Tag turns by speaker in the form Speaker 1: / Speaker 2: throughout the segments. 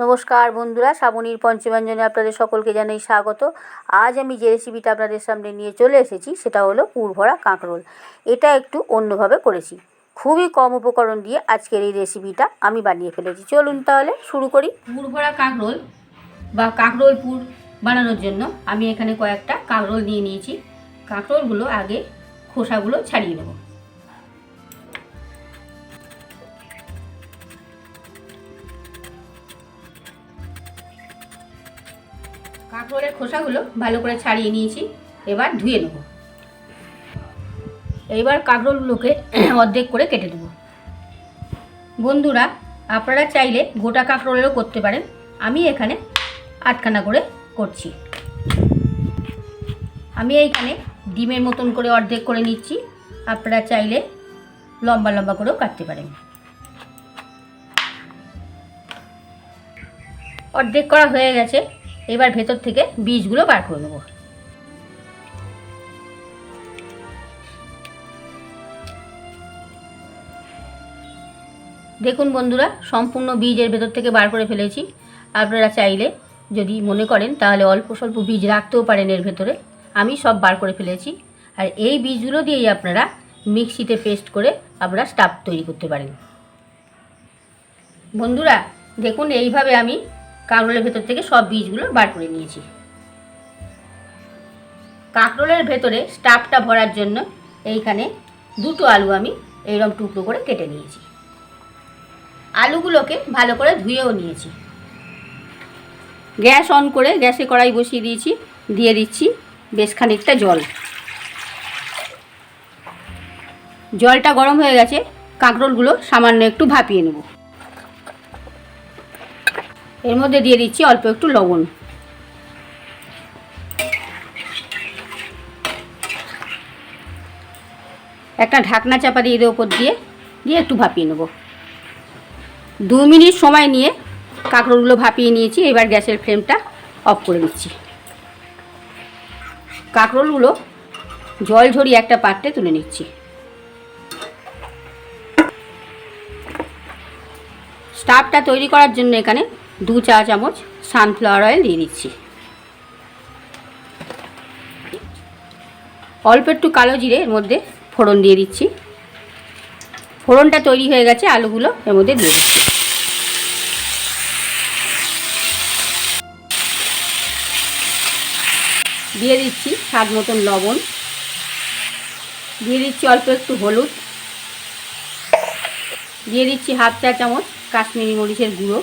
Speaker 1: নমস্কার বন্ধুরা, শ্রাবণীর পঞ্চব্যঞ্জনে আপনাদের সকলকে জানাই স্বাগত। আজ আমি যে রেসিপিটা আপনাদের সামনে নিয়ে চলে এসেছি, সেটা হলো পুরভরা কাঁকরোল। এটা একটু অন্যভাবে করেছি। খুবই কম উপকরণ দিয়ে আজকের এই রেসিপিটা আমি বানিয়ে ফেলেছি। চলুন তাহলে শুরু করি। পুরভরা কাঁকরোল বা কাঁকরোল পুর বানানোর জন্য আমি এখানে কয়েকটা কাঁকরোল নিয়ে নিয়েছি। কাঁকরোলগুলো আগে খোসাগুলো ছাড়িয়ে নেব। কাঁকরোলের খোসাগুলো ভালো করে ছাড়িয়ে নিয়েছি। এবার ধুয়ে নেব। এইবার কাঁকরোলগুলোকে অর্ধেক করে কেটে দেবো বন্ধুরা, আপনারা চাইলে গোটা কাঁকরোলেরও করতে পারেন। আমি এখানে আটখানা করে করছি। আমি এইখানে ডিমের মতন করে অর্ধেক করে নিচ্ছি। আপনারা চাইলে লম্বা লম্বা করেও কাটতে পারেন। অর্ধেক করা হয়ে গেছে। এবার ভেতর থেকে বীজগুলো বার করে নেব। দেখুন বন্ধুরা, সম্পূর্ণ বীজের ভেতর থেকে বার করে ফেলেছি। আপনারা চাইলে যদি মনে করেন, তাহলে অল্প স্বল্প বীজ রাখতেও পারেন এর ভেতরে। আমি সব বার করে ফেলেছি। আর এই বীজগুলো দিয়েই আপনারা মিক্সিতে পেস্ট করে আপনারা স্টাফ তৈরি করতে পারেন। বন্ধুরা, দেখুন এইভাবে আমি কাঁকরোলের ভেতর থেকে সব বীজগুলো বার করে নিয়েছি। কাঁকরোলের ভেতরে স্টাফটা ভরার জন্য এইখানে দুটো আলু আমি এইরকম টুকরো করে কেটে নিয়েছি। আলুগুলোকে ভালো করে ধুয়েও নিয়েছি। গ্যাস অন করে গ্যাসে কড়াই বসিয়ে দিয়েছি, দিয়ে দিচ্ছি বেশ খানিকটা জল। জলটা গরম হয়ে গেছে, কাঁকরোলগুলো সামান্য একটু ভাপিয়ে নেব। এর মধ্যে দিয়ে দিচ্ছি অল্প একটু লবণ। একটা ঢাকনা চাপা দিয়ে দেবো ওপর দিয়ে দিয়ে একটু ভাপিয়ে নেব। দু মিনিট সময় নিয়ে কাঁকড়গুলো ভাপিয়ে নিয়েছি, এবার গ্যাসের ফ্লেমটা অফ করে দিচ্ছি। কাঁকরোলগুলো জল ঝরিয়ে একটা পাত্রে তুলে নিচ্ছি। স্টাফটা তৈরি করার জন্য এখানে দু চা চামচ সানফ্লাওয়ার অয়েল দিয়ে দিচ্ছি। অল্প একটু কালো জিরে এর মধ্যে ফোড়ন দিয়ে দিচ্ছি। ফোড়নটা তৈরি হয়ে গেছে, আলুগুলো এর মধ্যে দিয়ে দিচ্ছি। দিয়ে দিচ্ছি স্বাদ মতন লবণ। দিয়ে দিচ্ছি অল্প একটু হলুদ। দিয়ে দিচ্ছি হাফ চা চামচ কাশ্মীরি মরিচের গুঁড়ো।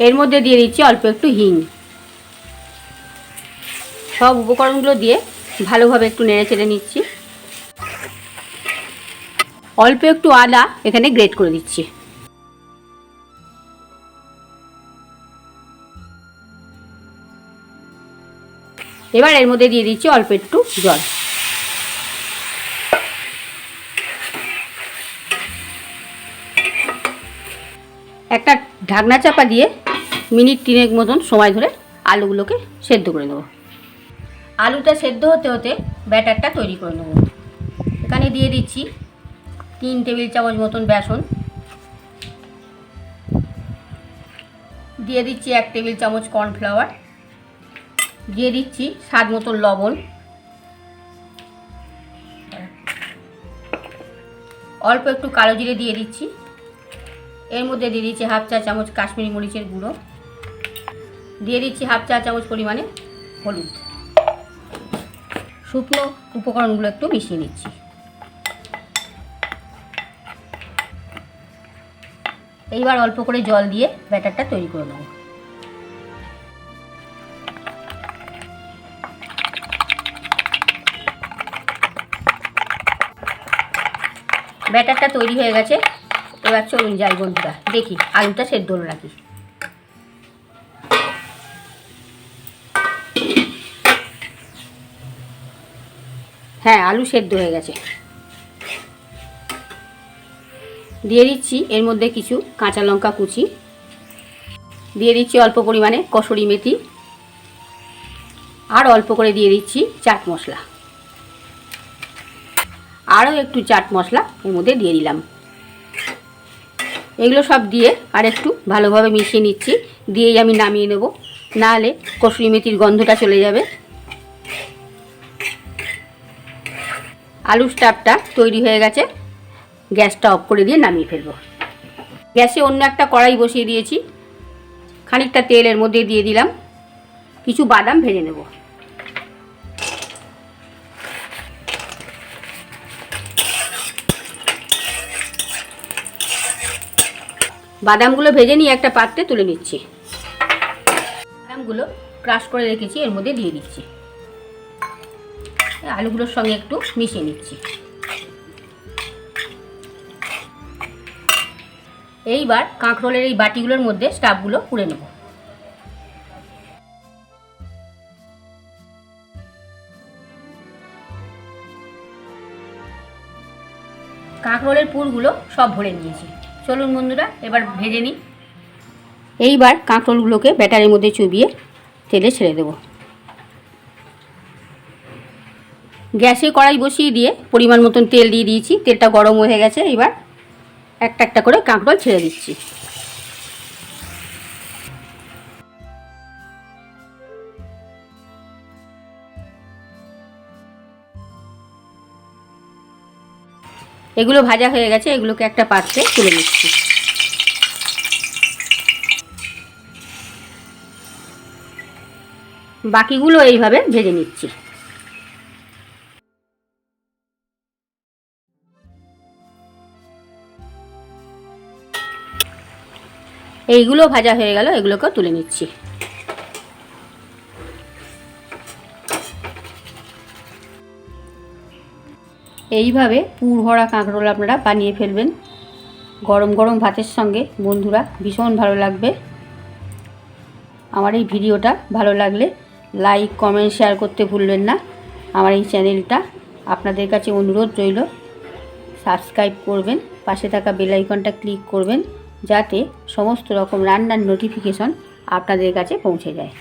Speaker 1: এর মধ্যে দিয়ে দিচ্ছি অল্প একটু হিং। সব উপকরণগুলো দিয়ে ভালোভাবে একটু নেড়ে চেড়ে নিচ্ছি। অল্প একটু আদা এখানে গ্রেট করে দিচ্ছি। এবার এর মধ্যে দিয়ে দিচ্ছি অল্প একটু জল। একটা ঢাকনা চাপা দিয়ে মিনিট তিনেক মতন সময় ধরে আলুগুলোকে সেদ্ধ করে নেব। আলুটা সেদ্ধ হতে হতে ব্যাটারটা তৈরি করে নেব। এখানে দিয়ে দিচ্ছি তিন টেবিল চামচ মতন বেসন। দিয়ে দিচ্ছি এক টেবিল চামচ কর্নফ্লাওয়ার। দিয়ে দিচ্ছি স্বাদ মতন লবণ। অল্প একটু কালো জিরে দিয়ে দিচ্ছি। এর মধ্যে দিয়ে দিচ্ছি হাফ চা চামচ কাশ্মীরি মরিচের গুঁড়ো। দিয়ে দিচ্ছি হাফ চা চামচ পরিমাণে হলুদ। শুকনো উপকরণগুলো একটু মিশিয়ে নিচ্ছি। এইবার অল্প করে জল দিয়ে ব্যাটারটা তৈরি করে নেব। ব্যাটারটা তৈরি হয়ে গেছে। এবার চলুন যাই বন্ধুরা, দেখি আলুটা সেদ্ধ নাকি। হ্যাঁ আলু সেদ্ধ হয়ে গেছে। দিয়ে দিচ্ছি এর মধ্যে কিছু কাঁচা লঙ্কা কুচি। দিয়ে দিচ্ছি অল্প পরিমাণে কসুরি মেথি। আর অল্প করে দিয়ে দিচ্ছি চাট মশলা। আরও একটু চাট মশলা এর মধ্যে দিয়ে দিলাম। এগুলো সব দিয়ে আর একটু ভালোভাবে মিশিয়ে নিচ্ছি। দিয়েই আমি নামিয়ে নেব। নাহলে কসুরি মেথির গন্ধটা চলে যাবে। আলু স্টাফটা তৈরি হয়ে গেছে। গ্যাসটা অফ করে দিয়ে নামিয়ে ফেলব। গ্যাসে অন্য একটা কড়াই বসিয়ে দিয়েছি। খানিকটা তেল এর মধ্যে দিয়ে দিলাম। কিছু বাদাম ভেজে নেব। বাদামগুলো ভেজে নিয়ে একটা পাত্রে তুলে নিচ্ছি। বাদামগুলো ক্রাশ করে রেখেছি, এর মধ্যে দিয়ে দিচ্ছি। আলুগুলোর সঙ্গে একটু মিশিয়ে নিচ্ছি। এইবার কাঁকরোলের এই বাটিগুলোর মধ্যে স্টাফগুলো পুড়ে নেব। কাঁকরোলের পুরগুলো সব ভরে নিয়েছি। চলুন বন্ধুরা, এবার ভেজে নিই। এইবার কাঁকরোলগুলোকে ব্যাটারের মধ্যে চুবিয়ে তেলে ছেড়ে দেবো। গ্যাসে কড়াই বসিয়ে দিয়ে পরিমাণ মতন তেল দিয়ে দিয়েছি। তেলটা গরম হয়ে গেছে, এবার একটা একটা করে কাঁকরোল ছেড়ে দিচ্ছি। এগুলো ভাজা হয়ে গেছে, এগুলোকে একটা পাত্রে তুলে নিচ্ছি। বাকিগুলো এইভাবে ভেজে নিচ্ছি। এইগুলো ভাজা হয়ে গেল, এগুলোকেও তুলে নিচ্ছি। এইভাবে পুর ভরা কাঁকরোল আপনারা বানিয়ে ফেলবেন। গরম গরম ভাতের সঙ্গে, বন্ধুরা, ভীষণ ভালো লাগবে। আমার এই ভিডিওটা ভালো লাগলে লাইক, কমেন্ট, শেয়ার করতে ভুলবেন না। আমার এই চ্যানেলটা আপনাদের কাছে অনুরোধ রইল, সাবস্ক্রাইব করবেন, পাশে থাকা বেল আইকনটা ক্লিক করবেন। যাতে সমস্ত রকম রান্নার নোটিফিকেশন আপনাদের কাছে পৌঁছে যায়।